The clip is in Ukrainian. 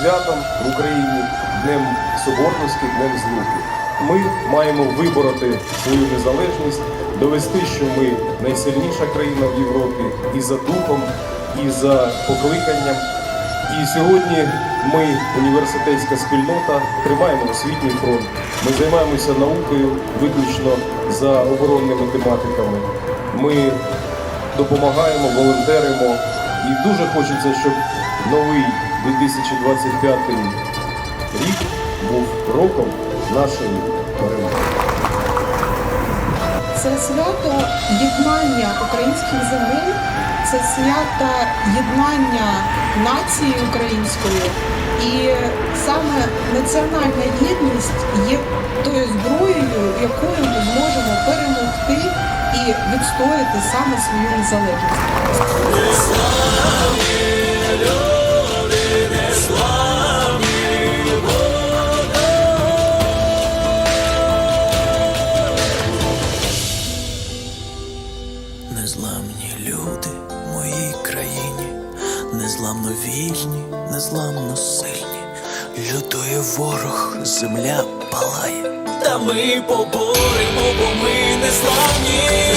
Святом в Україні Днем Соборності, Днем Злуки. Ми маємо вибороти свою незалежність, довести, що ми найсильніша країна в Європі і за духом, і за покликанням. І сьогодні ми, університетська спільнота, тримаємо освітній фронт. Ми займаємося наукою виключно за оборонними тематиками. Ми допомагаємо, волонтеримо. І дуже хочеться, щоб новий 2025 рік був роком нашої перемоги. Це свято єднання українських земель, це свято єднання нації української. І саме національна єдність є тою зброєю, якою ми зможемо перемогти і відстояти саме свою незалежність. Незламні люди в моїй країні, незламно вільні, незламно сильні. Лютує ворог, земля палає. Та ми поборемо, бо ми незламні,